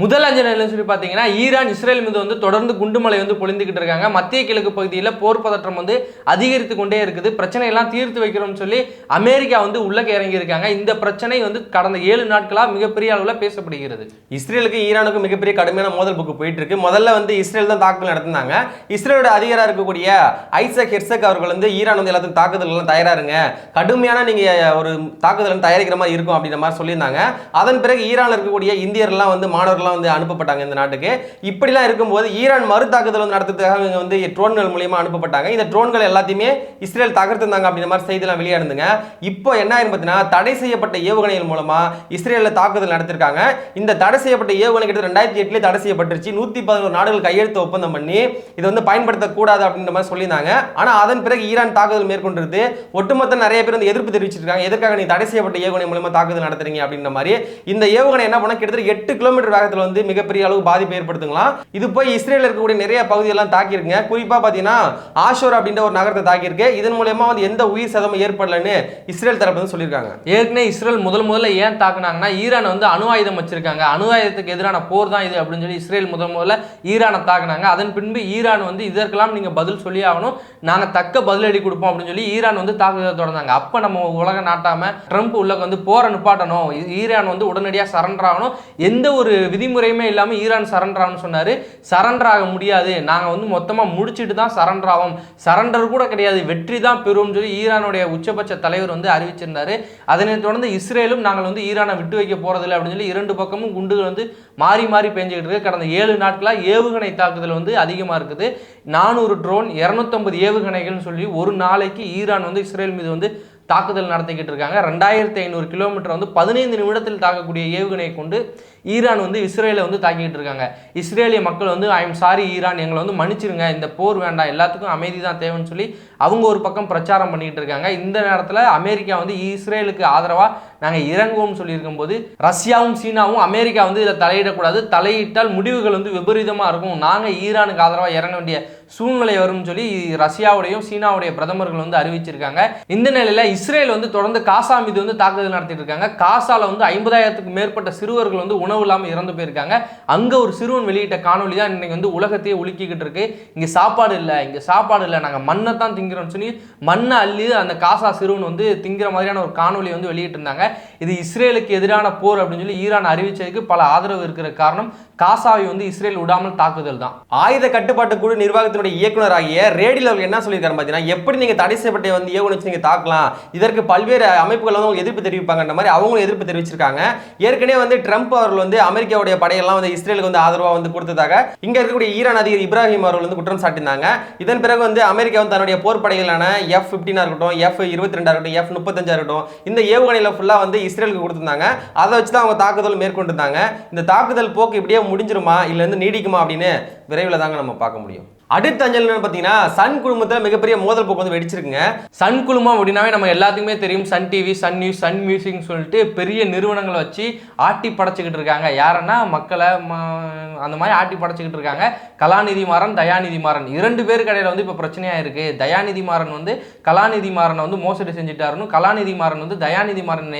முதல் அஞ்சல் சொல்லி பார்த்தீங்கன்னா ஈரான் இஸ்ரேல் மீது வந்து தொடர்ந்து குண்டுமலை வந்து பொழிந்துக்கிட்டு இருக்காங்க. மத்திய கிழக்கு பகுதியில் போர் பதற்றம் வந்து அதிகரித்து கொண்டே இருக்குது. பிரச்சனையெல்லாம் தீர்த்து வைக்கிறோம்னு சொல்லி அமெரிக்கா வந்து உள்ளக்க இறங்கியிருக்காங்க இந்த பிரச்சனை வந்து கடந்த ஏழு நாட்களாக மிகப்பெரிய அளவில் பேசப்படுகிறது. இஸ்ரேலுக்கு ஈரானுக்கு மிகப்பெரிய கடுமையான மோதல் புக்கு போயிட்டு இருக்கு முதல்ல வந்து இஸ்ரேல் தான் தாக்குதல் நடத்தினாங்க. இஸ்ரேலோட அதிகாரம் இருக்கக்கூடிய ஐசக் ஹெர்சக் அவர்கள் வந்து ஈரான் வந்து எல்லாத்துக்கும் தாக்குதலெல்லாம் தயாராருங்க. கடுமையான நீங்க ஒரு தாக்குதல் தயாரிக்கிற மாதிரி இருக்கும் அப்படின்ற மாதிரி சொல்லியிருந்தாங்க. அதன் பிறகு ஈரானில் இருக்கக்கூடிய இந்தியர்லாம் வந்து மாணவர்கள்லாம் வந்து அனுப்பப்பட்டாங்க இந்த நாட்டுக்கு. இப்படிலாம் இருக்கும்போது ஈரான் மறு தாக்குதல் வந்து நடத்துறதுக்காக இவங்க வந்து ட்ரோன்கள் மூலியமாக அனுப்பப்பட்டாங்க. இந்த ட்ரோன்கள் எல்லாத்தையுமே இஸ்ரேல் தகர்த்திருந்தாங்க அப்படின்ற மாதிரி செய்திலாம் வெளியாடுதுங்க இப்போ என்ன பார்த்தீங்கன்னா தடை செய்யப்பட்ட ஏவுகணைகள் மூலமா இஸ்ரேலில் தாக்குதல் நடத்திருக்காங்க. இந்த தடை செய்யப்பட்ட ஏவுகணை கிட்ட ரெண்டாயிரத்தி எட்டுலேயே தடை செய்யப்பட்டுருச்சு. நூற்றி பதினோரு நாடுகள் கையெழுத்து ஒப்பந்தம் பண்ணி இதை வந்து பயன்படுத்தக்கூடாது அப்படின்ற மாதிரி சொல்லியிருந்தாங்க. ஆனால் அதன் பிறகு ஈரான் தாக்குதல் மேற்கொண்டிருது ஒட்டுமொத்த நிறைய பேர் வந்து எதிர்ப்பு தெரிவிச்சிருக்காங்க. எதற்காக நீ தடை செய்யப்பட்ட ஏவுகணை மூலமா தாக்குதல் நடத்துறீங்க அப்படின்ற மாதிரி. இந்த ஏவுகணை என்ன பண்ணால் கிட்டத்தட்ட எட்டு கிலோமீட்டர் வேகத்தில் வந்து மிகப்பெரிய அளவு பாதிப்பு ஏற்படுத்துங்களாம். இது போய் இஸ்ரேல் இருக்கக்கூடிய நிறைய பகுதியெல்லாம் தாக்கியிருக்குங்க. குறிப்பாக பார்த்தீங்கன்னா ஆஷோர் அப்படின்ற ஒரு நகரத்தை தாக்கியிருக்கு. இதன் மூலயமா வந்து எந்த உயிர் சதமும் ஏற்படலன்னு இஸ்ரேல் தரப்பு வந்து சொல்லியிருக்காங்க. ஏற்கனவே இஸ்ரேல் முதல் முதல்ல ஏன் தாக்குனாங்கன்னா ஈரான் வந்து அணு ஆயுதம் வச்சிருக்காங்க. அணு ஆயுதத்துக்கு எதிரான போர் தான் இது அப்படின்னு சொல்லி இஸ்ரேல் முதல் முதல்ல ஈரானை தாக்குனாங்க. அதன் பின்பு ஈரான் வந்து இதற்கெல்லாம் நீங்க பதில் சொல்லி ஆகணும். நாங்கள் தக்க பதிலடி கொடுப்போம் அப்படின்னு சொல்லி ஈரான் வந்து தாக்குதல் தொடர்ந்தாங்க. அப்போ நம்ம உலக நாட்டாம ட்ரம்ப் உள்ளக்கு வந்து போரை நிப்பாட்டணும். ஈரான் வந்து உடனடியாக சரண்டர் ஆகணும். எந்த ஒரு விதிமுறையுமே இல்லாமல் ஈரான் சரண்டர் ஆகணும்னு சொன்னார். சரண்டர் ஆக முடியாது. நாங்கள் வந்து மொத்தமாக முடிச்சுட்டு தான் சரண்டர் ஆகும் சரண்டர் கூட கிடையாது. வெற்றி தான் பெறும்னு சொல்லி ஈரானுடைய உச்சபட்ச தலைவர் வந்து அறிவிச்சிருந்தார். அதனைத் தொடர்ந்து இஸ்ரேலும் நாங்கள் வந்து ஈரானை விட்டு வைக்க போகிறதில்ல அப்படின்னு சொல்லி இரண்டு பக்கமும் குண்டுகள் வந்து மாறி மாறி பேஞ்சுக்கிட்டு இருக்கு. கடந்த ஏழு நாட்களாக ஏவுகணை தாக்குதல் வந்து அதிகமாக இருக்குது. நானூறு ட்ரோன் இரநூத்தம்பது ஏவுகணைகள்னு சொல்லி ஒரு நாளைக்கு ஈரான் வந்து இஸ்ரேல் மீது வந்து தாக்குதல் நடத்திக்கிட்டு இருக்காங்க. ரெண்டாயிரத்தி ஐநூறு கிலோமீட்டர் வந்து பதினைந்து நிமிடத்தில் தாக்கக்கூடிய ஏவுகணையை கொண்டு ஈரான் வந்து இஸ்ரேலை வந்து தாக்கிட்டு இருக்காங்க. இஸ்ரேலிய மக்கள் வந்து ஐ எம் சாரி ஈரான் எங்களை வந்து மன்னிச்சிருங்க. இந்த போர் வேண்டாம். எல்லாத்துக்கும் அமைதி தான் தேவைன்னு சொல்லி அவங்க ஒரு பக்கம் பிரச்சாரம் பண்ணிகிட்டு இருக்காங்க. இந்த நேரத்தில் அமெரிக்கா வந்து இஸ்ரேலுக்கு ஆதரவாக நாங்கள் இறங்குவோம்னு சொல்லியிருக்கும் போது ரஷ்யாவும் சீனாவும் அமெரிக்கா வந்து இதில் தலையிடக்கூடாது. தலையிட்டால் முடிவுகள் வந்து விபரீதமாக இருக்கும். நாங்கள் ஈரானுக்கு ஆதரவாக இறங்க வேண்டிய சூழ்நிலை வரும்னு சொல்லி ரஷ்யாவுடையும் சீனாவுடைய பிரதமர்கள் வந்து அறிவிச்சிருக்காங்க. இந்த நிலையில இஸ்ரேல் வந்து தொடர்ந்து காசா மீது வந்து தாக்குதல் நடத்திட்டு இருக்காங்க. காசால வந்து ஐம்பதாயிரத்துக்கு மேற்பட்ட சிறுவர்கள் வந்து உணவு இல்லாமல் இறந்து போயிருக்காங்க. அங்க ஒரு சிறுவன் வெளியிட்ட காணொலி தான் இன்னைக்கு வந்து உலகத்தையே உலுக்கிக்கிட்டு இருக்கு. இங்க சாப்பாடு இல்லை இங்க சாப்பாடு இல்லை நாங்க மண்ணை தான் திங்கிறோம்னு சொல்லி மண்ணை அள்ளி அந்த காசா சிறுவன் வந்து திங்கிற மாதிரியான ஒரு காணொலி வந்து வெளியிட்டிருந்தாங்க. இது இஸ்ரேலுக்கு எதிரான போர் அப்படின்னு சொல்லி ஈரான் அறிவிச்சதுக்கு பல ஆதரவு இருக்கிற காரணம் காசாவை வந்து இஸ்ரேல் விடாமல் தாக்குதல் தான். ஆயுத கட்டுப்பாட்டு குழு நிர்வாகத்தினுடைய இயக்குனர் ஆகிய ரேடியில் அவர் என்ன சொல்லியிருக்காரு பார்த்தீங்கன்னா எப்படி நீங்க தடை செய்யப்பட்ட வந்து ஏவுகணை வச்சு நீங்க தாக்கலாம் இதற்கு பல்வேறு அமைப்புகள் வந்து அவங்க எதிர்ப்பு தெரிவிப்பாங்கன்ற மாதிரி அவங்களும் எதிர்ப்பு தெரிவிச்சிருக்காங்க. ஏற்கனவே வந்து ட்ரம்ப் அவர்கள் வந்து அமெரிக்காவுடைய படையெல்லாம் வந்து இஸ்ரேலுக்கு வந்து ஆதரவாக வந்து கொடுத்ததாக இங்க இருக்கக்கூடிய ஈரான் அதிகர் இப்ராஹிம் அவர்கள் வந்து குற்றம் சாட்டினாங்க. இதன் பிறகு வந்து அமெரிக்கா வந்து தன்னுடைய போர் படைகளான எஃப் பிப்டீனா இருக்கட்டும் எஃப் இருபத்தி ரெண்டா இருக்கட்டும் எஃப் முப்பத்தஞ்சா இருக்கட்டும் இந்த ஏவுகணையில ஃபுல்லா வந்து இஸ்ரேலுக்கு கொடுத்திருந்தாங்க. அதை வச்சு தான் அவங்க தாக்குதல் மேற்கொண்டிருந்தாங்க. இந்த தாக்குதல் போக்கு இப்படியே முடிஞ்சிருமா இல்லை வந்து நீடிக்குமா அப்படின்னு விரைவில் தாங்க நம்ம பார்க்க முடியும். அடுத்த அஞ்சல் பார்த்தீங்கன்னா சன் குழுமத்தில் மிகப்பெரிய மோதல் போக்கு வந்து வெடிச்சிருக்குங்க. சன் குழுமம் அப்படின்னாவே நம்ம எல்லாத்துக்குமே தெரியும். Sun TV Sun News Sun மியூசிக்னு சொல்லிட்டு பெரிய நிறுவனங்களை வச்சு ஆட்டி படைச்சிக்கிட்டு இருக்காங்க. யாருன்னா மக்களை அந்த மாதிரி ஆட்டி படைச்சிக்கிட்டு இருக்காங்க. கலாநிதி மாறன் தயாநிதி மாறன். இரண்டு பேர் கடையில் வந்து இப்போ பிரச்சனையாக இருக்கு தயாநிதி மாறன் வந்து கலாநிதி மாறனை வந்து மோசடி செஞ்சுட்டாருன்னு கலாநிதி மாறன் வந்து தயாநிதி மாறன்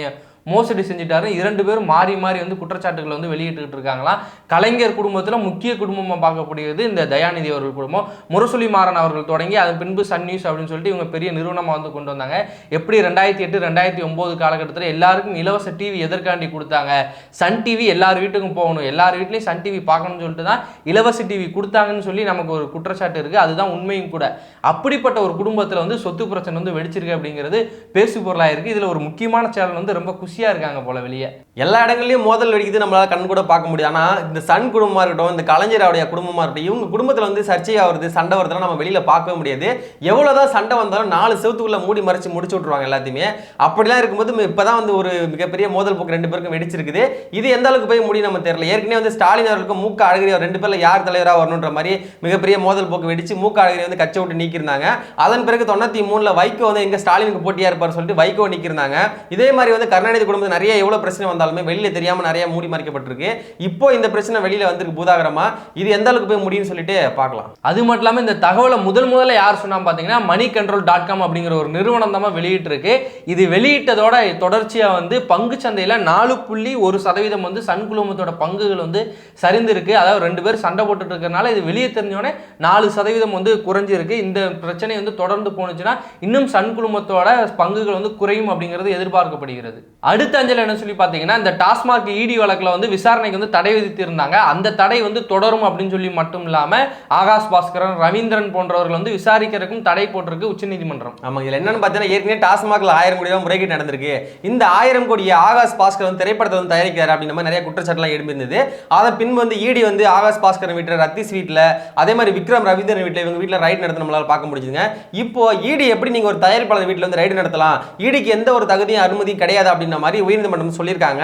மோசடி செஞ்சுட்டாரு. இரண்டு பேரும் மாறி மாறி வந்து குற்றச்சாட்டுகளை வந்து வெளியிட்டுக்கிட்டு இருக்காங்களாம். கலைஞர் குடும்பத்தில் முக்கிய குடும்பமாக பார்க்கக்கூடியது இந்த தயாநிதி அவர்கள் குடும்பம். முரசொலி மாறன் அவர்கள் தொடங்கி அதன் பின்பு சன் நியூஸ் அப்படின்னு சொல்லிட்டு இவங்க பெரிய நிறுவனமாக வந்து கொண்டு வந்தாங்க. எப்படி ரெண்டாயிரத்தி எட்டு ரெண்டாயிரத்தி ஒம்பது காலகட்டத்தில் எல்லாருக்கும் இலவச டிவி எதற்காண்டி கொடுத்தாங்க? சன் டிவி எல்லார் வீட்டுக்கும் போகணும். எல்லார் வீட்லையும் சன் டிவி பார்க்கணும்னு சொல்லிட்டு தான் இலவச டிவி கொடுத்தாங்கன்னு சொல்லி நமக்கு ஒரு குற்றச்சாட்டு இருக்குது அதுதான் உண்மையும் கூட. அப்படிப்பட்ட ஒரு குடும்பத்தில் வந்து சொத்து பிரச்சனை வந்து வெடிச்சிருக்கு அப்படிங்கிறது பேசு பொருளாக இருக்குது இதில் ஒரு முக்கியமான சேனல் வந்து ரொம்ப குஷி குஷியாக இருக்காங்க போல வெளியே. எல்லா இடங்கள்லயும் மோதல் வெடிக்குது நம்மளால் கண் கூட பார்க்க முடியும் ஆனால் இந்த சன் குடும்பமாக இருக்கட்டும் இந்த கலைஞருடைய குடும்பமாக இருக்கட்டும் இவங்க குடும்பத்தில் வந்து சர்ச்சையா வருது சண்டை வருதுலாம் நம்ம வெளியில பார்க்கவே முடியாது. எவ்வளோதான் சண்டை வந்தாலும் நாலு செவத்துக்குள்ளே மூடி மறைச்சு முடிச்சு விட்டுருவாங்க எல்லாத்தையுமே. அப்படிலாம் இருக்கும்போது இப்போ தான் வந்து ஒரு மிகப்பெரிய மோதல் போக்கு ரெண்டு பேருக்கும் வெடிச்சிருக்குது. இது எந்த அளவுக்கு போய் முடியும் நம்ம தெரியல. ஏற்கனவே வந்து ஸ்டாலின் அவர்களுக்கும் மூக்க அழகிரி அவர் ரெண்டு பேரில் யார் தலைவரா வரணுன்ற மாதிரி மிகப்பெரிய மோதல் போக்கு வெடிச்சு மூக்க அழகிரி வந்து கச்சை விட்டு நீக்கிருந்தாங்க அதன் பிறகு தொண்ணூத்தி மூணில் வைகோ வந்து எங்க ஸ்டாலினுக்கு போட்டியா இருப்பார் சொல்லிட்டு வைகோ நீக்கிருந்தாங்க இதே மாதிரி வந்து கருணாநிதி குடும்பத்தில் நிறைய எவ்வளவு பிரச்சனை வந்தாலுமே வெளியில தெரியாமல் நிறைய மூடி மறைக்கப்பட்டிருக்கு. இப்போ இந்த பிரச்சனை வெளியில் வந்திருக்கு பூதாகரமா. இது எந்த அளவுக்கு போய் முடியும்னு சொல்லிட்டு பார்க்கலாம். அது மட்டும் இல்லாமல் இந்த தகவலை முதல் முதல்ல யார் சொன்னால் பார்த்தீங்கன்னா மணி கண்ட்ரோல் டாட் காம் அப்படிங்கிற ஒரு நிறுவனம் தான் வெளியிட்டிருக்கு. இது வெளியிட்டதோட தொடர்ச்சியாக வந்து பங்கு சந்தையில் நாலு புள்ளி ஒரு சதவீதம் வந்து சன் குழுமத்தோட பங்குகள் வந்து சரிந்திருக்கு. அதாவது ரெண்டு பேர் சண்டை போட்டுட்டு இருக்கிறனால இது வெளியே தெரிஞ்சோடனே நாலு சதவீதம் வந்து குறைஞ்சிருக்கு. இந்த பிரச்சனை வந்து தொடர்ந்து போனுச்சுன்னா இன்னும் சன் குழுமத்தோட பங்குகள் வந்து குறையும் அப்படிங்கிறது எதிர்பார்க்கப்படுகிறது. அடுத்த அஞ்சல் என்ன சொல்லி பார்த்தீங்கன்னா இந்த டாஸ்மாக் இடி வழக்கில் வந்து விசாரணைக்கு வந்து தடை விதித்திருந்தாங்க. அந்த தடை வந்து தொடரும் அப்படின்னு சொல்லி மட்டும் இல்லாமல் ஆகாஷ் பாஸ்கரன் ரவீந்திரன் போன்றவர்கள் வந்து விசாரிக்கிறதுக்கும் தடை போட்டிருக்கு உச்சநீதிமன்றம். ஆமாம் இதில் என்னன்னு பார்த்தீங்கன்னா ஏற்கனவே டாஸ்மாக்ல ஆயிரம் கோடி தான் முறைகேடு நடந்திருக்கு. இந்த ஆயிரம் கோடியை ஆகாஷ் பாஸ்கர் வந்து திரைப்படத்தை வந்து தயாரிக்கிறார் அப்படின்ற மாதிரி நிறைய குற்றச்சாட்டுலாம் எழுப்பியிருந்தது அதை பின் வந்து ஈடி வந்து ஆகாஷ் பாஸ்கரன் வீட்டில் ரத்தீஸ் வீட்டில் அதே மாதிரி விக்ரம் ரவீந்திரன் வீட்டில் இவங்க வீட்டில் ரைடு நடத்த நம்மளால் பார்க்க முடிஞ்சுங்க இப்போ ஈடி எப்படி நீங்கள் ஒரு தயாரிப்பாளர் வீட்டில் வந்து ரைடு நடத்தலாம்? ஈடிக்கு எந்த ஒரு தகுதியும் அனுமதியும் கிடையாது அப்படின்னு மாதிரி உயர்நீதிமன்றம் சொல்லியிருக்காங்க.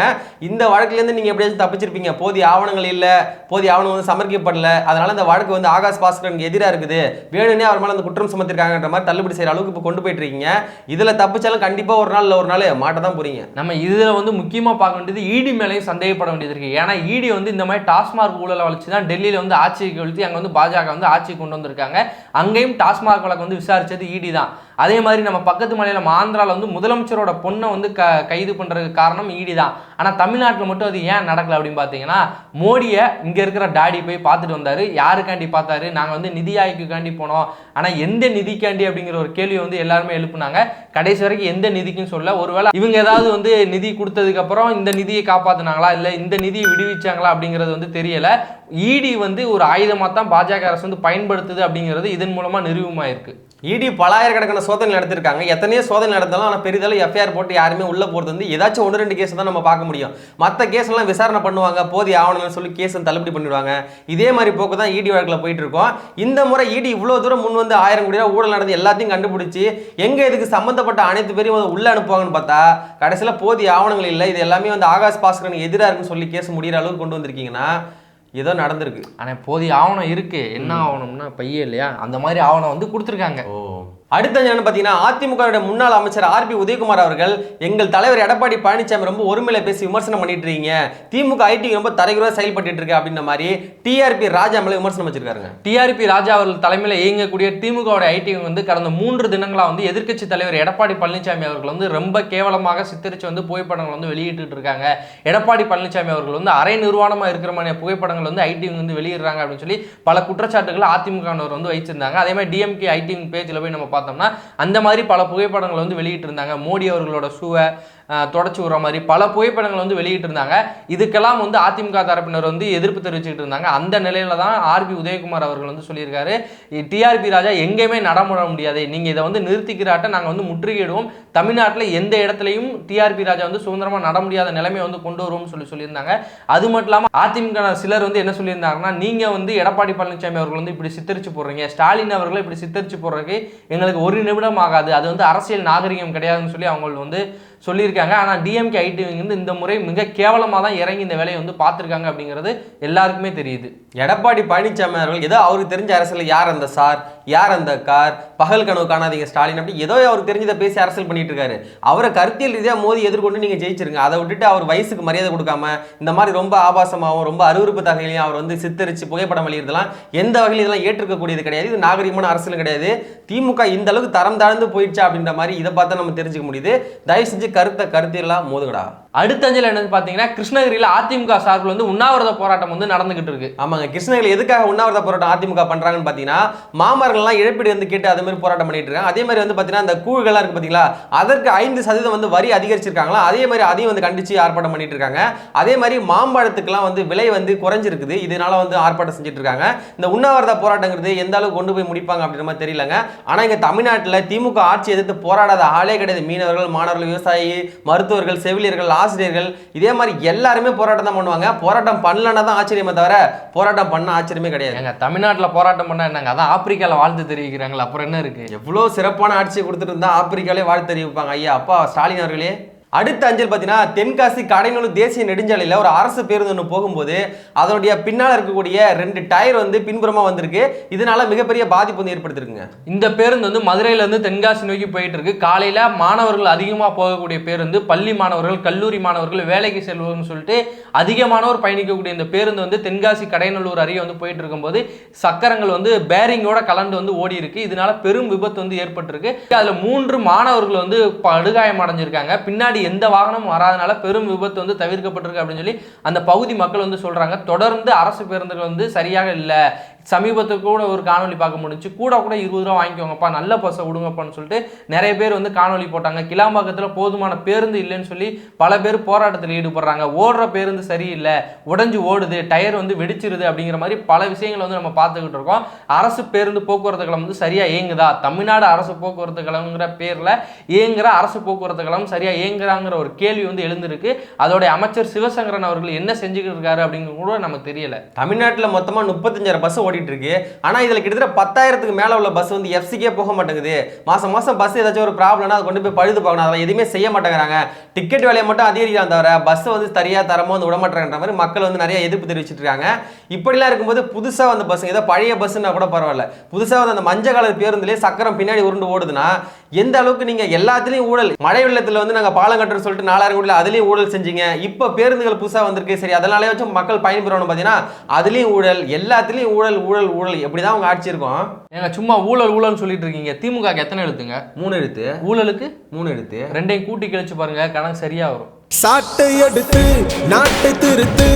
இந்த வழக்குலேருந்து நீங்கள் எப்படியாச்சும் தப்பிச்சிருப்பீங்க? போதிய ஆவணங்கள் இல்லை போதிய ஆவணம் வந்து சமர்ப்பிக்கப்படல. அதனால இந்த வழக்கு வந்து ஆகாஷ் பாஸ்கரனுக்கு எதிராக இருக்குது. வேணும்னே அவர் மேலே அந்த குற்றம் சுமத்திருக்காங்கன்ற மாதிரி தள்ளுபடி செய்கிற அளவுக்கு இப்போ கொண்டு போயிட்டு இருக்கீங்க. தப்பிச்சாலும் கண்டிப்பாக ஒரு நாள் இல்லை ஒரு நாள் மாட்ட தான் போறீங்க. நம்ம இதில் வந்து முக்கியமாக பார்க்க வேண்டியது இடி மேலேயும் சந்தேகப்பட வேண்டியது இருக்குது ஏன்னா இடி வந்து இந்த மாதிரி டாஸ்மாக் ஊழலை வளர்ச்சி தான் டெல்லியில் வந்து ஆட்சியை கழித்து அங்கே வந்து பாஜக வந்து ஆட்சி கொண்டு வந்திருக்காங்க. அங்கேயும் டாஸ்மாக் வழக்கு வந்து விசாரிச்சது இடி தான். அதே மாதிரி நம்ம பக்கத்து மாநிலம் ஆந்திராவில் வந்து முதலமைச்சரோட பொண்ணை வந்து க கைது பண்ணுறதுக்கு காரணம் ஈடி தான் ஆனால் தமிழ்நாட்டில் மட்டும் அது ஏன் நடக்கல அப்படின்னு பார்த்தீங்கன்னா மோடியை இங்கே இருக்கிற டாடி போய் பார்த்துட்டு வந்தார். யாருக்காண்டி பார்த்தாரு? நாங்கள் வந்து நிதி ஆய்வுக்காண்டி போனோம். ஆனால் எந்த நிதிக்காண்டி அப்படிங்கிற ஒரு கேள்வியை வந்து எல்லாருமே எழுப்புனாங்க. கடைசி வரைக்கும் எந்த நிதிக்கும் சொல்ல ஒருவேளை இவங்க ஏதாவது வந்து நிதி கொடுத்ததுக்கப்புறம் இந்த நிதியை காப்பாத்துனாங்களா? இல்லை இந்த நிதியை விடுவிச்சாங்களா அப்படிங்கிறது வந்து தெரியலை. ஈடி வந்து ஒரு ஆயுதமாக தான் பாஜக அரசு வந்து பயன்படுத்துது அப்படிங்கிறது இதன் மூலமாக மூலமா இருக்குது இடி பலாயிரக்கணக்கான சோதனை நடத்திருக்காங்க. எத்தனையோ சோதனை நடந்தாலும் ஆனால் பெரிதளவு எஃப்ஐஆர் போட்டு யாருமே உள்ளே போகிறது வந்து ஏதாச்சும் ஒன்று ரெண்டு கேஸ் தான் நம்ம பார்க்க முடியும். மற்ற கேஸ்லாம் விசாரணை பண்ணுவாங்க. போதிய ஆவணங்கள் சொல்லி கேஸ் தள்ளுபடி பண்ணிடுவாங்க. இதே மாதிரி போக்கு தான் இடி வழக்கில் போயிட்டு இருக்கோம். இந்த முறை இடி இவ்வளோ தூரம் முன் வந்து ஆயிரம் கோடி ரூபா ஊழல் நடந்து எல்லாத்தையும் கண்டுபிடிச்சி எங்கே இதுக்கு சம்மந்தப்பட்ட அனைத்து பேரும் வந்து உள்ளே அனுப்புவாங்கன்னு பார்த்தா கடைசியில் போதிய ஆவணங்கள் இல்லை. இது எல்லாமே வந்து ஆகாஷ் பாஸ்கரனுக்கு எதிராக இருக்குன்னு சொல்லி கேஸ் முடிகிற அளவுக்கு கொண்டு வந்திருக்கீங்கன்னா ஏதோ நடந்திருக்கு. ஆனால் போதிய ஆவணம் இருக்கு. என்ன ஆவணம்னா பையே இல்லையா? அந்த மாதிரி ஆவணம் வந்து கொடுத்துருக்காங்க. ஓ. அடுத்த என்னன்னு பார்த்தீங்கன்னா அதிமுகவுடைய முன்னாள் அமைச்சர் ஆர்பி உதயகுமார் அவர்கள் எங்கள் தலைவர் எடப்பாடி பழனிசாமி ரொம்ப ஒருமையில பேசி விமர்சனம் பண்ணிட்டு இருக்கீங்க. திமுக ஐடி ரொம்ப தரைகுறா செயல்பட்டு இருக்கு அப்படின்ற மாதிரி டிஆர்பி ராஜா மேல விமர்சனம் வச்சிருக்காருங்க. டிஆர்பி ராஜா அவர்கள் தலைமையில் இயங்கக்கூடிய திமுகவுடைய ஐடி வந்து கடந்த மூன்று தினங்களா வந்து எதிர்க்கட்சி தலைவர் எடப்பாடி பழனிசாமி அவர்கள் வந்து ரொம்ப கேவலமாக சித்தரிச்சு வந்து புகைப்படங்கள் வந்து வெளியிட்டு இருக்காங்க. எடப்பாடி பழனிசாமி அவர்கள் வந்து அரை நிர்வாணமா இருக்கிற மாதிரி புகைப்படங்கள் வந்து ஐடி வந்து வெளியிடுறாங்க அப்படின்னு சொல்லி பல குற்றச்சாட்டுகளை அதிமுகவினர் வந்து வைச்சிருந்தாங்க அதே மாதிரி டிஎம்கே ஐடி பேஜில் போய் நம்ம பார்த்தோம்னா அந்த மாதிரி பல புகைப்படங்கள் வந்து வெளியிட்டு இருந்தாங்க மோடி அவர்களோட ஷூவை தொடச்சி விடுற மாதிரி பல புகைப்படங்கள் வந்து வெளியிட்டு இருந்தாங்க இதுக்கெல்லாம் வந்து அதிமுக தரப்பினர் வந்து எதிர்ப்பு தெரிவிச்சுட்டு இருந்தாங்க. அந்த நிலையில தான் ஆர்பி உதயகுமார் அவர்கள் வந்து சொல்லியிருக்காரு. டிஆர்பி ராஜா எங்கேயுமே நடமுட முடியாது. நீங்கள் இதை வந்து நிறுத்திக்கிறாட்ட நாங்கள் வந்து முற்றுகையிடுவோம். தமிழ்நாட்டில் எந்த இடத்துலையும் டிஆர்பி ராஜா வந்து சுதந்திரமாக நட முடியாத நிலைமை வந்து கொண்டு வருவோம்னு சொல்லி சொல்லியிருந்தாங்க. அது மட்டும் இல்லாமல் அதிமுக சிலர் வந்து என்ன சொல்லியிருந்தாங்கன்னா நீங்கள் வந்து எடப்பாடி பழனிசாமி அவர்கள் வந்து இப்படி சித்தரிச்சு போடுறீங்க. ஸ்டாலின் அவர்களை இப்படி சித்தரிச்சு போடுறதுக்கு எங்களுக்கு ஒரு நிமிடம் ஆகாது. அது வந்து அரசியல் நாகரிகம் கிடையாதுன்னு சொல்லி அவங்க வந்து சொல்லியிருக்காங்க. ஆனால் டிஎம்கே ஐடி வந்து இந்த முறை மிக கேவலமாக தான் இறங்கி இந்த வேலையை வந்து பார்த்துருக்காங்க அப்படிங்கிறது எல்லாருக்குமே தெரியுது. எடப்பாடி பழனிசாமி அவர்கள் ஏதோ அவருக்கு தெரிஞ்ச அரசியல் யார் அந்த சார் யார் அந்த கார் பகல் கனவு காணாதீங்க ஸ்டாலின் அப்படி ஏதோ அவருக்கு தெரிஞ்சதை பேசி அரசியல் பண்ணிட்டு இருக்காரு. அவரை கருத்தியல் ரீதியாக மோதி எதிர்கொண்டு நீங்கள் ஜெயிச்சிருங்க. அதை விட்டுட்டு அவர் வயசுக்கு மரியாதை கொடுக்காம இந்த மாதிரி ரொம்ப ஆபாசமாகவும் ரொம்ப அருவருப்பு தகையிலையும் அவர் வந்து சித்தரிச்சு புகைப்படம் வெளியிடலாம் எந்த வகையில் இதெல்லாம் ஏற்றுக்கக்கூடியது கிடையாது. இது நாகரிகமான அரசியல் கிடையாது. திமுக இந்த அளவுக்கு தரம் தாழ்ந்து போயிடுச்சா அப்படின்ற மாதிரி இதை பார்த்தா நம்ம தெரிஞ்சுக்க முடியுது. தயவு செஞ்சு கருத்தை கருத்தியெல்லாம் மோதுங்கடா. அடுத்த அஞ்சல் என்னன்னு பார்த்தீங்கன்னா கிருஷ்ணகிரியில் அதிமுக சார்பில் வந்து உண்ணாவிரத போராட்டம் வந்து நடந்துகிட்டு இருக்கு. ஆமாங்க கிருஷ்ணகிரி எதுக்காக உண்ணாவிரத போராட்டம் அதிமுக பண்ணுறாங்கன்னு பார்த்தீங்கன்னா மாமரங்கள்லாம் இழப்பீடு வந்து கேட்டு அதே மாதிரி போராட்டம் பண்ணிட்டு இருக்காங்க. அதே மாதிரி வந்து பார்த்தீங்கன்னா அந்த கூழ்கள்லாம் இருக்கு பார்த்தீங்களா அதற்கு ஐந்து சதவீதம் வந்து வரி அதிகரிச்சிருக்காங்களா அதே மாதிரி அதையும் வந்து கண்டிச்சு ஆர்ப்பாட்டம் பண்ணிட்டு இருக்காங்க. அதே மாதிரி மாம்பழத்துக்குலாம் வந்து விலை வந்து குறைஞ்சிருக்குது. இதனால வந்து ஆர்ப்பாட்டம் செஞ்சுட்டு இருக்காங்க. இந்த உண்ணாவிரத போராட்டங்கிறது எந்த அளவுக்கு கொண்டு போய் முடிப்பாங்க அப்படின்ற மாதிரி தெரியலங்க. ஆனால் இங்கே தமிழ்நாட்டில் திமுக ஆட்சி எதிர்த்து போராடாத ஆளே கிடையாது. மீனவர்கள் மாணவர்கள் விவசாயி மருத்துவர்கள் செவிலியர்கள் ஆசிரியர்கள். இதே மாதிரி எல்லாருமே போராட்டம் தான் பண்ணுவாங்க. போராட்டம் பண்ணலன்னா தான் ஆச்சரியமே தவிர போராட்டம் பண்ண ஆச்சரியமே கிடையாது. எங்க தமிழ்நாட்டில் போராட்டம் பண்ணா என்னங்க? அதான் ஆப்பிரிக்கால வாழ்த்து தெரிவிக்கிறாங்களா அப்புறம் என்ன இருக்கு? எவ்வளோ சிறப்பான ஆட்சியை கொடுத்துட்டு இருந்தா ஆப்பிரிக்காலே வாழ்த்து தெரிவிப்பாங்க. ஐயா அப்பா ஸ்டாலின் அவர்களே. அடுத்த அஞ்சல் பார்த்தீங்கன்னா தென்காசி கடைநூல் தேசிய நெடுஞ்சாலையில் ஒரு அரசு பேருந்து ஒன்று போகும்போது அதனுடைய பின்னால் இருக்கக்கூடிய ரெண்டு டயர் வந்து பின்புறமாக வந்திருக்கு. இதனால மிகப்பெரிய பாதிப்பு வந்து ஏற்படுத்திருக்குங்க. இந்த பேருந்து வந்து மதுரையிலேருந்து தென்காசி நோக்கி போயிட்டு இருக்கு. காலையில் மாணவர்கள் அதிகமாக போகக்கூடிய பேருந்து பள்ளி மாணவர்கள் கல்லூரி மாணவர்கள் வேலைக்கு செல்வோம்னு சொல்லிட்டு அதிகமானோர் பயணிக்கக்கூடிய இந்த பேருந்து வந்து தென்காசி கடைநல்லூர் அருகே வந்து போயிட்டு இருக்கும்போது சக்கரங்கள் வந்து பேரிங்கோட கலந்து வந்து ஓடி இருக்கு. இதனால பெரும் விபத்து வந்து ஏற்பட்டிருக்கு. அதில் மூன்று மாணவர்கள் வந்து படுகாயம் அடைஞ்சிருக்காங்க பின்னாடி எந்த வாகனமும் வராதனால பெரும் விபத்து வந்து தவிர்க்கப்பட்டிருக்கு அப்படின்னு சொல்லி அந்த பகுதி மக்கள் வந்து சொல்கிறாங்க தொடர்ந்து அரசு பேருந்துகள் வந்து சரியாக இல்லை. சமீபத்தில் கூட ஒரு காணொலி பார்க்க முடிஞ்சு கூட கூட இருபது ரூபா வாங்கிக்கோங்கப்பா நல்ல பஸ்ஸை விடுங்கப்பான்னு சொல்லிட்டு நிறைய பேர் வந்து காணொலி போட்டாங்க. கிளாம்பாக்கத்தில் போதுமான பேருந்து இல்லைன்னு சொல்லி பல பேர் போராட்டத்தில் ஈடுபடுறாங்க. ஓடுற பேருந்து சரியில்லை உடைஞ்சு ஓடுது டயர் வந்து வெடிச்சிருது அப்படிங்கிற மாதிரி பல விஷயங்களை வந்து நம்ம பார்த்துக்கிட்டு இருக்கோம். அரசு பேருந்து போக்குவரத்து கழகம் வந்து சரியாக இயங்குதா? தமிழ்நாடு அரசு போக்குவரத்து கழகங்கிற பேரில் இயங்குகிற அரசு போக்குவரத்து கழகம் சரியாக இயங்குறாங்கிற ஒரு கேள்வி வந்து எழுந்திருக்கு. அதோடைய அமைச்சர் சிவசங்கரன் அவர்கள் என்ன செஞ்சுக்கிட்டு இருக்காரு அப்படிங்கிறது கூட நமக்கு தெரியல. தமிழ்நாட்டில் மொத்தமாக முப்பத்தஞ்சாயிரம் பஸ் ஓடிட்டு இருக்கு ஆனால் இதில் கிட்டத்தட்ட பத்தாயிரத்துக்கு மேலே உள்ள பஸ் வந்து எஃப்சிக்கே போக மாட்டேங்குது. மாதம் மாதம் பஸ் ஏதாச்சும் ஒரு ப்ராப்ளம்னா அதை கொண்டு போய் பழுது பார்க்கணும். அதெல்லாம் எதுவுமே செய்ய மாட்டேங்கிறாங்க. டிக்கெட் விலையை மட்டும் அதிகரிக்கலாம் தவிர பஸ்ஸை வந்து சரியாக தரமாக வந்து விட மாட்டேங்கிற மாதிரி மக்கள் வந்து நிறைய எதிர்ப்பு தெரிவிச்சிட்டு இருக்காங்க. இப்படிலாம் இருக்கும்போது புதுசாக வந்த பஸ் ஏதோ பழைய பஸ்ஸுன்னா கூட பரவாயில்ல. புதுசாக வந்து அந்த மஞ்சள் கலர் பேருந்துலேயே சக்கரம் பின்னாடி உருண்டு ஓடுதுன்னா எந்த அளவுக்கு நீங்கள் எல்லாத்துலேயும் ஊழல்? மழை வெள்ளத்தில் வந்து நாங்கள் பாலம் கட்டுறோம் சொல்லிட்டு நாலாயிரம் கோடியில் அதுலேயும் ஊழல் செஞ்சீங்க. இப்போ பேருந்துகள் புதுசாக வந்திருக்கு. சரி அதனாலே வச்சு மக்கள் பயன்பெறணும் பார்த்தீங்கன்னா அதுலேயும் ஊழல் எல்லாத்துலேயும் ஊழல் ஊழல் ஊழல். எப்படி தான் அவங்க ஆட்சி இருக்கும். ஏங்க சும்மா ஊழல் ஊழல்னு சொல்லிட்டு இருக்கீங்க. திமுக எத்தனை எழுத்துங்க? மூணு எழுத்து. ஊழலுக்கு? மூணு எழுத்து. ரெண்டையும் கூட்டி கழிச்சு பாருங்க கணக்கு சரியா வரும். சாட்டை எடுத்து நாட்டை திருத்து.